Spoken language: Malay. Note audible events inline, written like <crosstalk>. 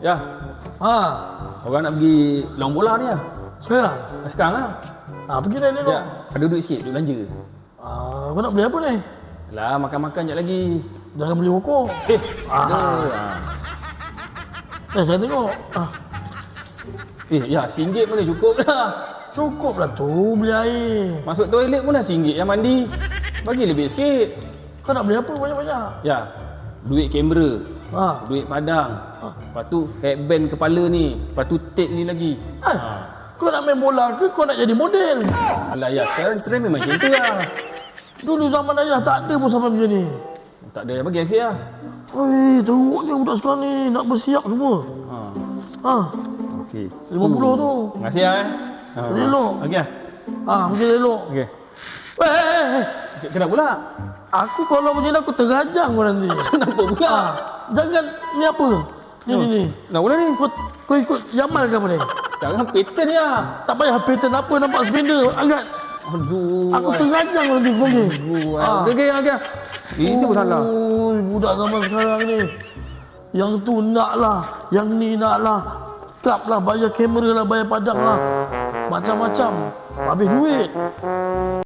Ya, Ha, orang nak pergi lawan bola ni lah. sekarang. Sekarang lah. Ha, pergi dah tengok. Ya, ada duit sikit, duit belanja. Ah, kau nak beli apa ni? Lah, makan-makan sekejap lagi. Jangan beli rokok. Eh, Ah. ada. Ah. Eh, saya tengok. Ah, Eh, ya, RM1 pun dah cukup dah. cukup lah tu beli air. Masuk toilet pun dah RM1 yang mandi. Bagi lebih sikit. Kau nak beli apa banyak-banyak? Ya, duit kamera, Ha. duit padang. Ah. Lepas tu headband kepala ni. Lepas tu tape ni lagi. Ah, kau nak main bola ke kau nak jadi model? Alah ya, sekarang trend memang macam tu lah. Dulu zaman ayah tak ada pun sampai macam ni. Tak ada yang bagi akhir lah. Oi, teruknya budak sekarang ni nak bersiap semua. Ha. Ha, Okey. 50 tu. Terima kasih lah eh. Ha. Elok. Okey lah. Ha, mesti elok. Okey. Eh. Kenapa pula? Aku kalau macam ni aku terajang kau nanti. <laughs> Kenapa pula? Ha, jangan ni apa? Ni ni ni. Nak pula ni? Kau kau ikut Yamal ke apa ni? Sekarang pattern lah. Tak payah pattern apa nampak spinner angkat. Aduh. Aku terajang nanti kau ni. Aduh. Ah. Okey, okey, okey. Ini pun salah. Budak zaman sekarang ni. Yang tu nak lah, yang ni nak lah. Kap lah, bayar kamera lah, bayar padang lah. Macam-macam. Habis duit.